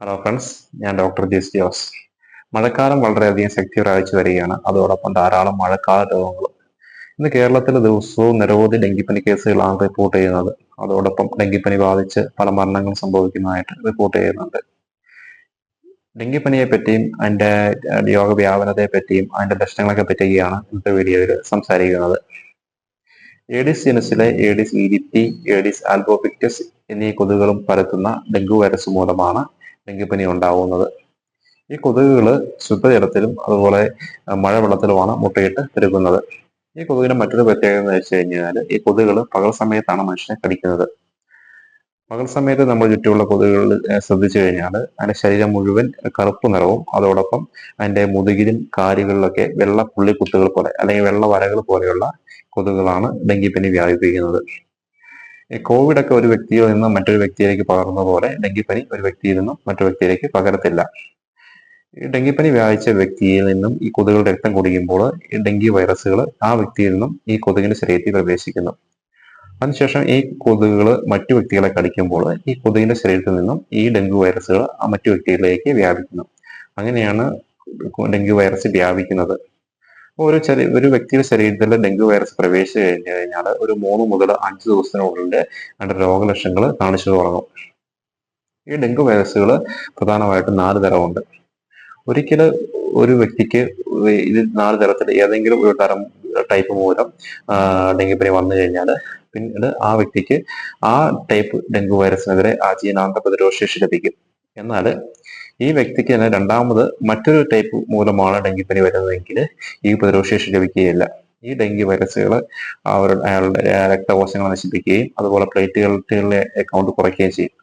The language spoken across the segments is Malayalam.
ഹലോ ഫ്രണ്ട്സ് ഞാൻ ഡോക്ടർ ജിസ് ജോസ്. മഴക്കാലം വളരെയധികം ശക്തി പ്രാപിച്ചു വരികയാണ്. അതോടൊപ്പം ധാരാളം മഴക്കാല രോഗങ്ങളും. ഇന്ന് കേരളത്തിൽ ദിവസവും നിരവധി ഡെങ്കിപ്പനി കേസുകളാണ് റിപ്പോർട്ട് ചെയ്യുന്നത്. അതോടൊപ്പം ഡെങ്കിപ്പനി ബാധിച്ച് പല മരണങ്ങളും സംഭവിക്കുന്നതായിട്ട് റിപ്പോർട്ട് ചെയ്യുന്നുണ്ട്. ഡെങ്കിപ്പനിയെ പറ്റിയും അതിന്റെ രോഗവ്യാപനത്തെ പറ്റിയും അതിന്റെ ലക്ഷണങ്ങളൊക്കെ പറ്റുകയാണ് ഇന്നത്തെ വീഡിയോയിൽ സംസാരിക്കുന്നത്. എഡിസ് ജനസിലെ എഡിസ് ഈരിറ്റി എഡിസ് ആൽബോപിക്റ്റസ് എന്നീ കൊതുകുകളും പരത്തുന്ന ഡെങ്കു വൈറസ് മൂലമാണ് ഡെങ്കിപ്പനി ഉണ്ടാവുന്നത്. ഈ കൊതുകുകൾ ശുദ്ധജലത്തിലും അതുപോലെ മഴവെള്ളത്തിലുമാണ് മുട്ടയിട്ട് പെരുകുന്നത്. ഈ കൊതുകിന്റെ മറ്റൊരു പ്രത്യേകത എന്ന് വെച്ച് കഴിഞ്ഞാൽ ഈ കൊതുകുകൾ പകൽ സമയത്താണ് മനുഷ്യനെ കടിക്കുന്നത്. പകൽ സമയത്ത് നമ്മൾ ചുറ്റുമുള്ള കൊതുകുകൾ ശ്രദ്ധിച്ചു കഴിഞ്ഞാൽ അതിന്റെ ശരീരം മുഴുവൻ കറുപ്പ് നിറവും അതോടൊപ്പം അതിന്റെ മുതുകിലും കാലുകളിലൊക്കെ വെള്ള പുള്ളിക്കുത്തുകൾ പോലെ അല്ലെങ്കിൽ വെള്ള വരകൾ പോലെയുള്ള കൊതുകുകളാണ് ഡെങ്കിപ്പനി വ്യാപിപ്പിക്കുന്നത്. കോവിഡ് ഒക്കെ ഒരു വ്യക്തിയിൽ നിന്നും മറ്റൊരു വ്യക്തിയിലേക്ക് പകർന്ന പോലെ ഡെങ്കിപ്പനി ഒരു വ്യക്തിയിൽ നിന്നും മറ്റൊരു വ്യക്തിയിലേക്ക് പകരത്തില്ല. ഡെങ്കിപ്പനി വ്യാപിച്ച വ്യക്തിയിൽ നിന്നും ഈ കൊതുകുകളുടെ രക്തം കുടിക്കുമ്പോൾ ഡെങ്കി വൈറസുകൾ ആ വ്യക്തിയിൽ നിന്നും ഈ കൊതുകിന്റെ ശരീരത്തിൽ പ്രവേശിക്കുന്നു. അതിനുശേഷം ഈ കൊതുകുകൾ മറ്റു വ്യക്തികളെ കടിക്കുമ്പോൾ ഈ കൊതുകിന്റെ ശരീരത്തിൽ നിന്നും ഈ ഡെങ്കു വൈറസുകൾ ആ മറ്റു വ്യക്തികളിലേക്ക് വ്യാപിക്കുന്നു. അങ്ങനെയാണ് ഡെങ്കു വൈറസ് വ്യാപിക്കുന്നത്. ഒരു ചെറിയ ഒരു വ്യക്തിയുടെ ശരീരത്തിൽ ഡെങ്കു വൈറസ് പ്രവേശിച്ചു കഴിഞ്ഞു കഴിഞ്ഞാൽ ഒരു മൂന്ന് മുതൽ അഞ്ച് ദിവസത്തിനുള്ളിൽ അതിന്റെ രോഗലക്ഷണങ്ങൾ കാണിച്ചു തുടങ്ങും. ഈ ഡെങ്കു വൈറസുകൾ പ്രധാനമായിട്ടും നാല് തരമുണ്ട്. ഒരിക്കൽ ഒരു വ്യക്തിക്ക് ഇത് നാല് തരത്തിൽ ഏതെങ്കിലും ഒരു തരം ടൈപ്പ് മൂലം ഡെങ്കിപ്പനി വന്നു കഴിഞ്ഞാൽ പിന്നീട് ആ വ്യക്തിക്ക് ആ ടൈപ്പ് ഡെങ്കു വൈറസിനെതിരെ ആജീവനാന്ത പ്രതിരോധ ശേഷി ലഭിക്കും. എന്നാൽ ഈ വ്യക്തിക്ക് തന്നെ രണ്ടാമത് മറ്റൊരു ടൈപ്പ് മൂലമാണ് ഡെങ്കിപ്പനി വരുന്നതെങ്കിൽ ഈ പ്രതിരോധശേഷി ലഭിക്കുകയില്ല. ഈ ഡെങ്കി വൈറസുകൾ അവരുടെ അയാളുടെ രക്തകോശങ്ങൾ നശിപ്പിക്കുകയും അതുപോലെ പ്ലേറ്റുകളുടെ അക്കൗണ്ട് കുറയ്ക്കുകയും ചെയ്യും.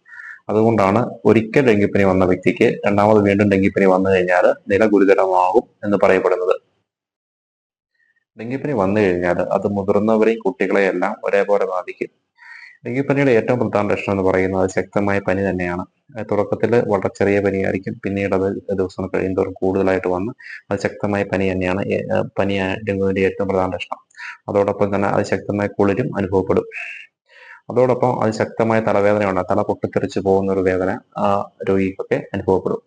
അതുകൊണ്ടാണ് ഒരിക്കൽ ഡെങ്കിപ്പനി വന്ന വ്യക്തിക്ക് രണ്ടാമത് വീണ്ടും ഡെങ്കിപ്പനി വന്നു കഴിഞ്ഞാൽ നില ഗുരുതരമാകും എന്ന് പറയപ്പെടുന്നത്. ഡെങ്കിപ്പനി വന്നു കഴിഞ്ഞാൽ അത് മുതിർന്നവരെയും കുട്ടികളെയും എല്ലാം ഒരേപോലെ ബാധിക്കും. ഡെങ്കിപ്പനിയുടെ ഏറ്റവും പ്രധാന ലക്ഷണം എന്ന് പറയുന്നത് ശക്തമായ പനി തന്നെയാണ്. തുടക്കത്തിൽ വളരെ ചെറിയ പനിയായിരിക്കും. പിന്നീട് അത് ദിവസം കഴിയുന്നതോറും കൂടുതലായിട്ട് വന്ന് അത് ശക്തമായ പനി തന്നെയാണ്. പനി ഡെങ്കുവിന്റെ ഏറ്റവും പ്രധാന ലക്ഷണം. അതോടൊപ്പം തന്നെ അത് ശക്തമായ കുളിരും അനുഭവപ്പെടും. അതോടൊപ്പം അത് ശക്തമായ തലവേദന ഉണ്ടാകും തല പൊട്ടിത്തെറിച്ച് പോകുന്ന ഒരു വേദന ആ രോഗിക്കൊക്കെ അനുഭവപ്പെടും.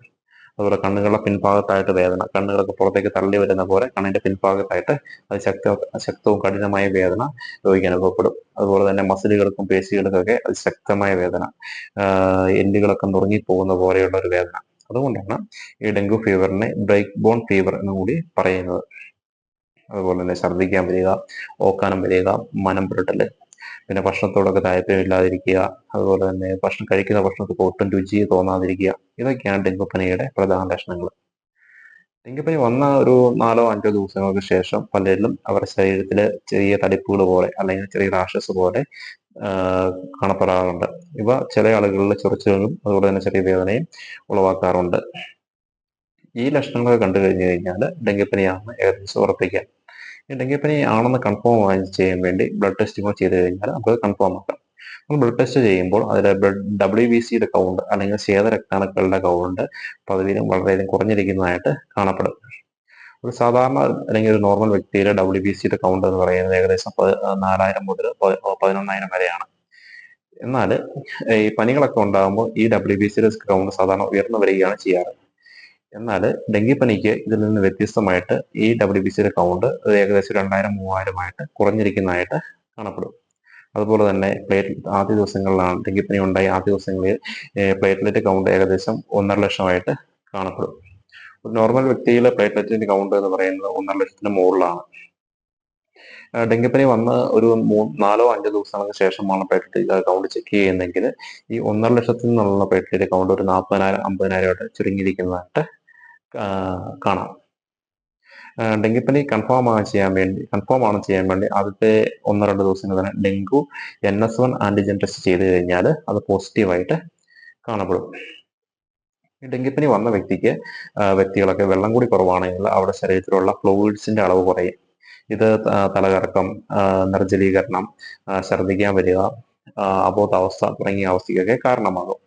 അതുപോലെ കണ്ണുകളുടെ പിൻഭാഗത്തായിട്ട് വേദന കണ്ണുകളൊക്കെ പുറത്തേക്ക് തള്ളി വരുന്ന പോലെ കണ്ണിന്റെ പിൻഭാഗത്തായിട്ട് അത് ശക്ത ശക്തവും കഠിനമായ വേദന രോഗിക്ക് അനുഭവപ്പെടും. അതുപോലെ തന്നെ മസിലുകൾക്കും പേശികൾക്കൊക്കെ അത് ശക്തമായ വേദന എല്ലുകളൊക്കെ നുറങ്ങിപ്പോകുന്ന പോലെയുള്ള ഒരു വേദന. അതുകൊണ്ടാണ് ഈ ഡെങ്കു ഫീവറിനെ ബ്രേക്ക് ബോൺ ഫീവർ എന്ന് കൂടി പറയുന്നത്. അതുപോലെ തന്നെ ഛർദ്ദിക്കാൻ വരിക ഓക്കാനം വരിക മനം പുരട്ടൽ പിന്നെ ഭക്ഷണത്തോടൊക്കെ താല്പര്യമില്ലാതിരിക്കുക അതുപോലെ തന്നെ ഭക്ഷണം കഴിക്കുന്ന ഭക്ഷണത്തിൽ ഒട്ടും രുചി തോന്നാതിരിക്കുക ഇതൊക്കെയാണ് ഡെങ്കുപ്പനിയുടെ പ്രധാന ലക്ഷണങ്ങൾ. ഡെങ്കിപ്പനി വന്ന ഒരു നാലോ അഞ്ചോ ദിവസങ്ങൾക്ക് ശേഷം പലരിലും അവരുടെ ശരീരത്തിൽ ചെറിയ തടിപ്പുകൾ പോലെ അല്ലെങ്കിൽ ചെറിയ റാഷസ് പോലെ കാണപ്പെടാറുണ്ട്. ഇവ ചില ആളുകളിൽ ചൊറിച്ചുകളും അതുപോലെ തന്നെ ചെറിയ വേദനയും ഉളവാക്കാറുണ്ട്. ഈ ലക്ഷണങ്ങൾ കണ്ടു കഴിഞ്ഞു കഴിഞ്ഞാൽ ഡെങ്കിപ്പനിയാണെന്ന് ഏകദേശം ഉറപ്പിക്കാം ഡെങ്കിപ്പനി ആണെന്ന് കൺഫേം ചെയ്യാൻ വേണ്ടി ബ്ലഡ് ടെസ്റ്റിംഗ് ചെയ്ത് കഴിഞ്ഞാൽ നമുക്ക് കൺഫേം ആക്കാം. നമ്മൾ ബ്ലഡ് ടെസ്റ്റ് ചെയ്യുമ്പോൾ അതിൽ ബ്ലഡ് ഡബ്ല്യു ബി സിയുടെ കൗണ്ട് അല്ലെങ്കിൽ ശ്വേത രക്താണുക്കളുടെ കൗണ്ട് പതിവിലും വളരെയധികം കുറഞ്ഞിരിക്കുന്നതായിട്ട് കാണപ്പെടും. ഒരു സാധാരണ അല്ലെങ്കിൽ ഒരു നോർമൽ വ്യക്തിയിലെ ഡബ്ല്യു ബി സിയുടെ കൗണ്ട് എന്ന് പറയുന്നത് ഏകദേശം നാലായിരം മുതൽ പതിനൊന്നായിരം വരെയാണ്. എന്നാൽ ഈ പനികളൊക്കെ ഉണ്ടാകുമ്പോൾ ഈ ഡബ്ല്യു ബി സിയുടെ കൗണ്ട് സാധാരണ ഉയർന്നു വരികയാണ് ചെയ്യാറ്. എന്നാൽ ഡെങ്കിപ്പനിക്ക് ഇതിൽ നിന്ന് വ്യത്യസ്തമായിട്ട് ഈ ഡബ്ല്യു ബി സിയുടെ കൗണ്ട് ഏകദേശം രണ്ടായിരം മൂവായിരമായിട്ട് കുറഞ്ഞിരിക്കുന്നതായിട്ട് കാണപ്പെടും. അതുപോലെ തന്നെ പ്ലേറ്റ് ആദ്യ ദിവസങ്ങളിലാണ് ഡെങ്കിപ്പനി ഉണ്ടായി ആദ്യ ദിവസങ്ങളിൽ പ്ലേറ്റ്ലെറ്റ് കൗണ്ട് ഏകദേശം ഒന്നര ലക്ഷമായിട്ട് കാണപ്പെടും. ഒരു നോർമൽ വ്യക്തിയിലെ പ്ലേറ്റ്ലെറ്റിന്റെ കൗണ്ട് എന്ന് പറയുന്നത് ഒന്നര ലക്ഷത്തിന് മുകളിലാണ്. ഡെങ്കിപ്പനി വന്ന് ഒരു മൂ നാലോ അഞ്ചോ ദിവസങ്ങൾക്ക് ശേഷമാണ് പ്ലേറ്റ്ലെറ്റ് കൗണ്ട് ചെക്ക് ചെയ്യുന്നതെങ്കിൽ ഈ ഒന്നര ലക്ഷത്തിൽ നിന്നുള്ള പ്ലേറ്റ്ലെറ്റ് കൗണ്ട് ഒരു നാൽപ്പതിനായിരം അമ്പതിനായിരം ആയിട്ട് ചുരുങ്ങിയിരിക്കുന്നതായിട്ട് കാണാം. ഡെങ്കിപ്പനി കൺഫേം ആണ് ചെയ്യാൻ വേണ്ടി കൺഫേം ആണ് ചെയ്യാൻ വേണ്ടി ആദ്യത്തെ ഒന്നോ രണ്ട് ദിവസങ്ങൾ തന്നെ dengue N S one antigen test ചെയ്ത് കഴിഞ്ഞാൽ അത് പോസിറ്റീവായിട്ട് കാണപ്പെടും. ഡെങ്കിപ്പനി വന്ന വ്യക്തിക്ക് വ്യക്തികളൊക്കെ വെള്ളം കൂടി കുറവാണെങ്കിൽ അവിടെ ശരീരത്തിലുള്ള ഫ്ലൂയിഡ്സിന്റെ അളവ് കുറയും. ഇത് തലകറക്കം നിർജലീകരണം ഛർദ്ദിക്കാൻ വരിക അബോധാവസ്ഥ തുടങ്ങിയ അവസ്ഥയ്ക്കൊക്കെ കാരണമാകും.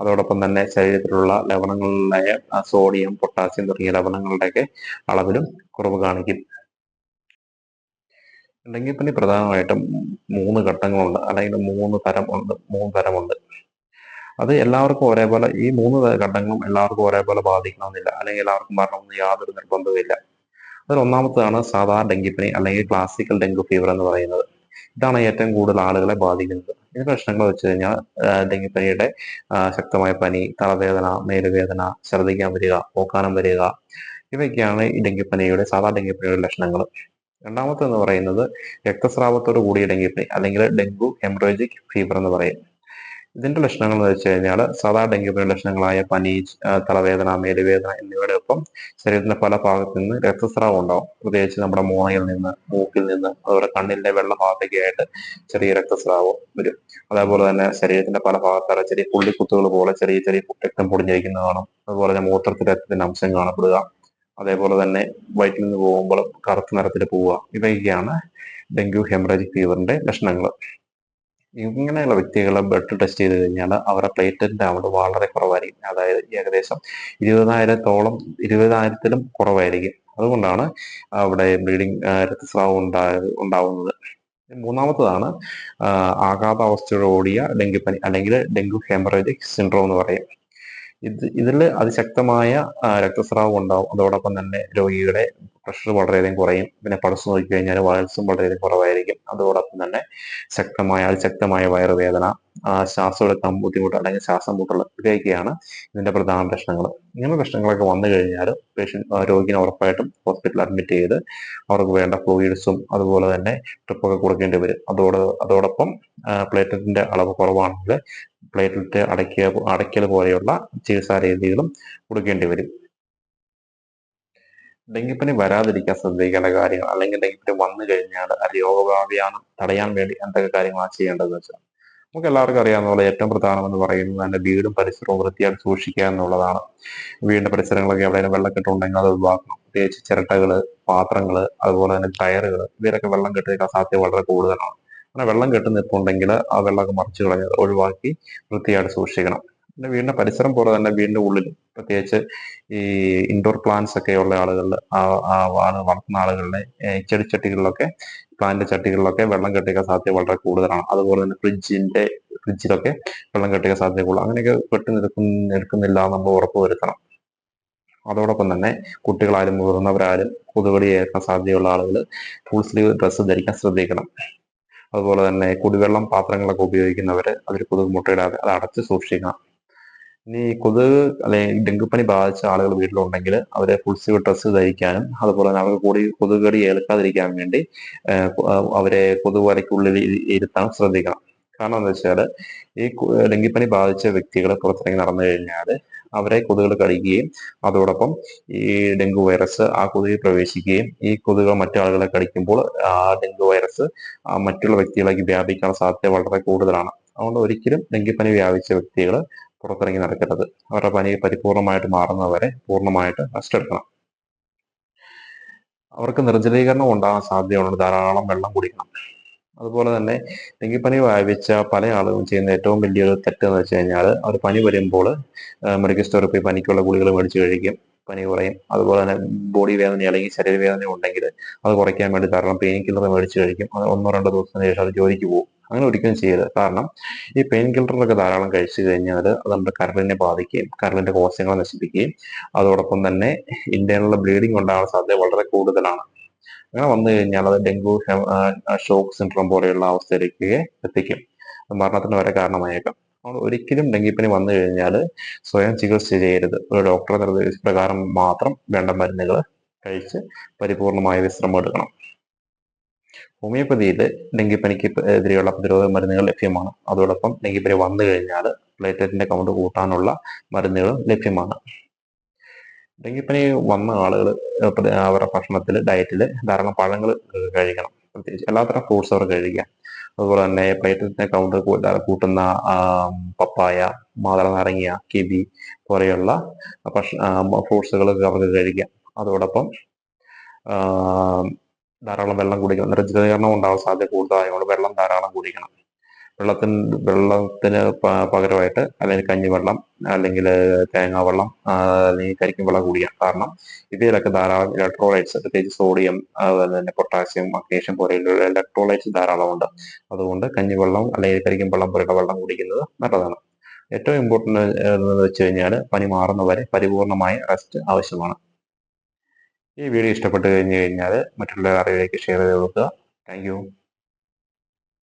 അതോടൊപ്പം തന്നെ ശരീരത്തിലുള്ള ലവണങ്ങളിലായ സോഡിയം പൊട്ടാസ്യം തുടങ്ങിയ ലവണങ്ങളുടെയൊക്കെ അളവിലും കുറവ് കാണിക്കും. ഡെങ്കിപ്പനി പ്രധാനമായിട്ടും മൂന്ന് ഘട്ടങ്ങളുണ്ട്. അല്ലെങ്കിൽ മൂന്ന് തരം ഉണ്ട് മൂന്ന് തരമുണ്ട് അത് എല്ലാവർക്കും ഒരേപോലെ ഈ മൂന്ന് ഘട്ടങ്ങളും എല്ലാവർക്കും ഒരേപോലെ ബാധിക്കണമെന്നില്ല. അല്ലെങ്കിൽ എല്ലാവർക്കും വരണമെന്ന് യാതൊരു നിർബന്ധവുമില്ല. അതിൽ ഒന്നാമത്തതാണ് സാധാരണ ഡെങ്കിപ്പനി അല്ലെങ്കിൽ ക്ലാസിക്കൽ ഡെങ്കു ഫീവർ എന്ന് പറയുന്നത്. ഇതാണ് ഏറ്റവും കൂടുതൽ ആളുകളെ ബാധിക്കുന്നത്. ഇതിന്റെ പ്രശ്നങ്ങൾ വെച്ച് കഴിഞ്ഞാൽ ഡെങ്കിപ്പനിയുടെ ശക്തമായ പനി തലവേദന മേലുവേദന ഛർദ്ദിക്കാൻ വരിക ഓക്കാനം വരിക ഇവയൊക്കെയാണ് ഈ ഡെങ്കിപ്പനിയുടെ സാധാ ഡെങ്കിപ്പനിയുടെ ലക്ഷണങ്ങൾ. രണ്ടാമത്തെ എന്ന് പറയുന്നത് രക്തസ്രാവത്തോട് കൂടിയ ഡെങ്കിപ്പനി അല്ലെങ്കിൽ ഡെങ്കു ഹെമറേജിക് ഫീവർ എന്ന് പറയും. ഇതിന്റെ ലക്ഷണങ്ങൾ എന്ന് വെച്ച് കഴിഞ്ഞാൽ സാധാരണ ഡെങ്കിപ്പനി ലക്ഷണങ്ങളായ പനി തലവേദന മേലുവേദന എന്നിവയുടെ ഒപ്പം ശരീരത്തിന്റെ പല ഭാഗത്തു നിന്ന് രക്തസ്രാവം ഉണ്ടാവും. പ്രത്യേകിച്ച് നമ്മുടെ മോണയിൽ നിന്ന് മൂക്കിൽ നിന്ന് അതുപോലെ കണ്ണിന്റെ വെള്ള ഭാഗത്തേക്ക് ചെറിയ രക്തസ്രാവം വരും. അതേപോലെ തന്നെ ശരീരത്തിന്റെ പല ഭാഗത്തായ ചെറിയ പുള്ളിക്കുത്തുകൾ പോലെ ചെറിയ ചെറിയ രക്തം പൊടിഞ്ഞിരിക്കുന്നത് കാണും. അതുപോലെ തന്നെ മൂത്രത്തിൽ രക്തത്തിന്റെ അംശം കാണപ്പെടുക. അതേപോലെ തന്നെ വയറ്റിൽ നിന്ന് പോകുമ്പോൾ കറുത്ത നിറത്തിൽ പോവുക. ഇവയൊക്കെയാണ് ഡെങ്കു ഹെമറേജിക് ഫീവറിന്റെ ലക്ഷണങ്ങൾ ഇങ്ങനെയുള്ള വ്യക്തികളെ ബ്ലഡ് ടെസ്റ്റ് ചെയ്ത് കഴിഞ്ഞാൽ അവരുടെ പ്ലേറ്ററ്റിന്റെ അളവ് വളരെ കുറവായിരിക്കും. അതായത് ഏകദേശം ഇരുപതിനായിരത്തോളം ഇരുപതിനായിരത്തിലും കുറവായിരിക്കും. അതുകൊണ്ടാണ് അവിടെ ബ്ലീഡിങ് രക്തസ്രാവം ഉണ്ടാ ഉണ്ടാവുന്നത്. മൂന്നാമത്തതാണ് ആഘാതാവസ്ഥയോട് കൂടിയ ഡെങ്കിപ്പനി അല്ലെങ്കിൽ ഡെങ്കു ഹെമറേജിക് സിൻഡ്രോം എന്ന് പറയും. ഇത് ഇതിൽ അതിശക്തമായ രക്തസ്രാവം ഉണ്ടാവും. അതോടൊപ്പം തന്നെ രോഗിയുടെ പ്രഷർ വളരെയധികം കുറയും. പിന്നെ പൾസ് നോക്കിക്കഴിഞ്ഞാൽ വയൽസും വളരെയധികം കുറവായിരിക്കും. അതോടൊപ്പം തന്നെ ശക്തമായ അതിശക്തമായ വയറുവേദന ആ, ശ്വാസം എടുക്കാൻ ബുദ്ധിമുട്ട് അല്ലെങ്കിൽ ശ്വാസം മുട്ടുള്ള ഇവയൊക്കെയാണ് ഇതിന്റെ പ്രധാന പ്രശ്നങ്ങൾ. ഇങ്ങനെ പ്രശ്നങ്ങളൊക്കെ വന്നു കഴിഞ്ഞാൽ പേഷ്യൻ രോഗിനെ ഉറപ്പായിട്ടും ഹോസ്പിറ്റലിൽ അഡ്മിറ്റ് ചെയ്ത് അവർക്ക് വേണ്ട ഫ്ലൂയിഡ്സും അതുപോലെ തന്നെ ട്രിപ്പൊക്കെ കൊടുക്കേണ്ടി വരും. അതോട് അതോടൊപ്പം പ്ലേറ്ററ്റിന്റെ അളവ് കുറവാണെങ്കിൽ പ്ലേറ്റ്ലെറ്റ് അടയ്ക്കുക അടയ്ക്കൽ പോലെയുള്ള ചികിത്സാ രീതികളും കൊടുക്കേണ്ടി വരും. ഡെങ്കിപ്പനി വരാതിരിക്കാൻ ശ്രദ്ധിക്കേണ്ട കാര്യങ്ങൾ അല്ലെങ്കിൽ ഡെങ്കിപ്പനി വന്നു കഴിഞ്ഞാൽ രോഗവ്യാപനം തടയാൻ വേണ്ടി എന്തൊക്കെ കാര്യങ്ങളാണ് ചെയ്യേണ്ടതെന്ന് വെച്ചാൽ നമുക്ക് എല്ലാവർക്കും അറിയാവുന്ന പോലെ ഏറ്റവും പ്രധാനമെന്ന് പറയുന്നത് തന്നെ വീടും പരിസരവും വൃത്തിയായിട്ട് സൂക്ഷിക്കുക എന്നുള്ളതാണ്. വീടിന്റെ പരിസരങ്ങളൊക്കെ എവിടെയെങ്കിലും വെള്ളക്കെട്ടുണ്ടെങ്കിൽ അത് ഒഴിവാക്കണം. പ്രത്യേകിച്ച് ചിരട്ടകൾ പാത്രങ്ങൾ അതുപോലെ തന്നെ ടയറുകൾ ഇവരൊക്കെ വെള്ളം കെട്ടിയേക്കാൻ സാധ്യത വളരെ കൂടുതലാണ്. അങ്ങനെ വെള്ളം കെട്ടി നിൽപ്പുണ്ടെങ്കിൽ ആ വെള്ളമൊക്കെ മറിച്ച് കളഞ്ഞ് ഒഴിവാക്കി വൃത്തിയായിട്ട് സൂക്ഷിക്കണം. പിന്നെ വീടിന്റെ പരിസരം പോലെ തന്നെ വീടിന്റെ ഉള്ളിൽ പ്രത്യേകിച്ച് ഈ ഇൻഡോർ പ്ലാന്റ്സ് ഒക്കെ ഉള്ള ആളുകളിൽ ആണ് വളർത്തുന്ന ആളുകളുടെ ചെടി ചെടിച്ചട്ടികളിലൊക്കെ പ്ലാന്റ് ചട്ടികളിലൊക്കെ വെള്ളം കെട്ടിക്കാൻ സാധ്യത വളരെ കൂടുതലാണ്. അതുപോലെ തന്നെ ഫ്രിഡ്ജിന്റെ ഫ്രിഡ്ജിലൊക്കെ വെള്ളം കെട്ടിക്കാൻ സാധ്യത കൂടുതൽ അങ്ങനെയൊക്കെ കെട്ടി നിൽക്കുന്ന നിൽക്കുന്നില്ല നമ്മൾ ഉറപ്പുവരുത്തണം അതോടൊപ്പം തന്നെ കുട്ടികളായാലും മുതിർന്നവരായാലും കൊതുകടി ഏൽക്കാൻ സാധ്യതയുള്ള ആളുകൾ ഫുൾ സ്ലീവ് ഡ്രസ്സ് ധരിക്കാൻ ശ്രദ്ധിക്കണം. അതുപോലെ തന്നെ കുടിവെള്ളം പാത്രങ്ങളൊക്കെ ഉപയോഗിക്കുന്നവര് അവർ കൊതുക് മുട്ടയിടാതെ അത് അടച്ച് സൂക്ഷിക്കണം. ഇനി കൊതുക് അല്ലെങ്കിൽ ഡെങ്കിപ്പനി ബാധിച്ച ആളുകൾ വീട്ടിലുണ്ടെങ്കിൽ അവരെ ഫുൾ സ്ലീവ് ഡ്രസ്സ് ധരിക്കാനും അതുപോലെ തന്നെ അവർക്ക് കൂടി കൊതുക് കടി ഏൽക്കാതിരിക്കാൻ വേണ്ടി അവരെ കൊതുക് വരയ്ക്കുള്ളിൽ ഇരുത്താൻ ശ്രദ്ധിക്കണം. കാരണം എന്താ വെച്ചാൽ ഈ ഡെങ്കിപ്പനി ബാധിച്ച വ്യക്തികൾ പുറത്തിറങ്ങി നടന്നു കഴിഞ്ഞാൽ അവരെ കൊതുകൾ കടിക്കുകയും അതോടൊപ്പം ഈ ഡെങ്കു വൈറസ് ആ കൊതുകിൽ പ്രവേശിക്കുകയും ഈ കൊതുകൾ മറ്റു ആളുകളെ കടിക്കുമ്പോൾ ആ ഡെങ്കു വൈറസ് മറ്റുള്ള വ്യക്തികളിലേക്ക് വ്യാപിക്കാൻ സാധ്യത വളരെ കൂടുതലാണ്. അതുകൊണ്ട് ഒരിക്കലും ഡെങ്കിപ്പനി വ്യാപിച്ച വ്യക്തികൾ പുറത്തിറങ്ങി നടക്കരുത്. അവരുടെ പനി പരിപൂർണമായിട്ട് മാറുന്നവരെ പൂർണമായിട്ട് റെസ്റ്റ് എടുക്കണം. അവർക്ക് നിർജലീകരണം ഉണ്ടാകാൻ സാധ്യതയുണ്ട്. ധാരാളം വെള്ളം കുടിക്കണം. അതുപോലെ തന്നെ ഡെങ്കിപ്പനി വായിച്ച പല ആളുകളും ചെയ്യുന്ന ഏറ്റവും വലിയൊരു തെറ്റ് എന്ന് വെച്ച് കഴിഞ്ഞാൽ അവർ പനി വരുമ്പോൾ മെഡിക്കൽ സ്റ്റോറിൽ പോയി പനിക്കുള്ള ഗുളികൾ മേടിച്ച് കഴിക്കും പനി കുറയും. അതുപോലെ തന്നെ ബോഡി വേദന അല്ലെങ്കിൽ ശരീരവേദന ഉണ്ടെങ്കിൽ അത് കുറയ്ക്കാൻ വേണ്ടി കാരണം പെയിൻ കില്ലർ മേടിച്ച് കഴിക്കും. അത് ഒന്നോ രണ്ടോ ദിവസത്തിന് ശേഷം അത് ജോലിക്ക് പോകും. അങ്ങനെ ഒരിക്കലും ചെയ്യരുത്. കാരണം ഈ പെയിൻ കില്ലറൊക്കെ ധാരാളം കഴിച്ചു കഴിഞ്ഞാൽ അത് നമ്മുടെ കരളിനെ ബാധിക്കുകയും കരളിന്റെ കോശങ്ങളെ നശിപ്പിക്കുകയും അതോടൊപ്പം തന്നെ ഇന്റേണൽ ബ്ലീഡിംഗ് ഉണ്ടാകാൻ സാധ്യത വളരെ കൂടുതലാണ്. അങ്ങനെ വന്നു കഴിഞ്ഞാൽ അത് ഡെങ്കു ഷോക്ക് സിൻഡ്രോം പോലെയുള്ള അവസ്ഥയിലേക്ക് എത്തിക്കും. മരണത്തിന് വരെ കാരണമായേക്കാം. അതുകൊണ്ട് ഒരിക്കലും ഡെങ്കിപ്പനി വന്നു കഴിഞ്ഞാൽ സ്വയം ചികിത്സ ചെയ്യരുത്. ഒരു ഡോക്ടറെ നിർദ്ദേശപ്രകാരം മാത്രം വേണ്ട മരുന്നുകൾ കഴിച്ച് പരിപൂർണമായ വിശ്രമം എടുക്കണം. ഹോമിയോപ്പതിയിൽ ഡെങ്കിപ്പനിക്ക് എതിരെയുള്ള പ്രതിരോധ മരുന്നുകൾ ലഭ്യമാണ്. അതോടൊപ്പം ഡെങ്കിപ്പനി വന്നു കഴിഞ്ഞാൽ പ്ലേറ്ററ്റിന്റെ കൗണ്ട് കൂട്ടാനുള്ള മരുന്നുകൾ ലഭ്യമാണ്. ഡെങ്കിപ്പനി വന്ന ആളുകൾ അവരുടെ ഭക്ഷണത്തിൽ ഡയറ്റിൽ ധാരാളം പഴങ്ങൾ കഴിക്കണം. പ്രത്യേകിച്ച് എല്ലാത്തരം ഫ്രൂട്ട്സ് അവർ കഴിക്കുക. അതുപോലെ തന്നെ പ്ലേറ്ററ്റിന്റെ കൗണ്ട് കൂട്ടുന്ന പപ്പായ മാതള നാരങ്ങ കിബി പോലെയുള്ള ഫ്രൂട്ട്സുകൾ അവർക്ക് കഴിക്കാം അതോടൊപ്പം ധാരാളം വെള്ളം കുടിക്കണം. നിർജലീകരണം ഉണ്ടാവാൻ സാധ്യത കൂടുതലായതുകൊണ്ട് വെള്ളം ധാരാളം കുടിക്കണം. വെള്ളത്തിന് വെള്ളത്തിന് പകരമായിട്ട് അല്ലെങ്കിൽ കഞ്ഞിവെള്ളം അല്ലെങ്കിൽ തേങ്ങാ വെള്ളം ആ, അല്ലെങ്കിൽ കരിക്കും വെള്ളം കൂടിയാണ് കാരണം ഇവയിലൊക്കെ ധാരാളം ഇലക്ട്രോലൈറ്റ്സ് പ്രത്യേകിച്ച് സോഡിയം അതുപോലെ തന്നെ പൊട്ടാസ്യം മഗ്നീഷ്യം പോലെയുള്ള ഇലക്ട്രോലൈറ്റ്സ് ധാരാളമുണ്ട്. അതുകൊണ്ട് കഞ്ഞിവെള്ളം അല്ലെങ്കിൽ കരിക്കും വെള്ളം പോലെയുള്ള വെള്ളം കുടിക്കുന്നത് നല്ലതാണ്. ഏറ്റവും ഇമ്പോർട്ടന്റ് എന്ന് വെച്ച് കഴിഞ്ഞാൽ പനി മാറുന്നവരെ പരിപൂർണമായ റെസ്റ്റ് ആവശ്യമാണ്. ഈ വീഡിയോ ഇഷ്ടപ്പെട്ട് കഴിഞ്ഞ് കഴിഞ്ഞാൽ മറ്റുള്ള അറിവിലേക്ക് ഷെയർ ചെയ്ത് കൊടുക്കുക. താങ്ക്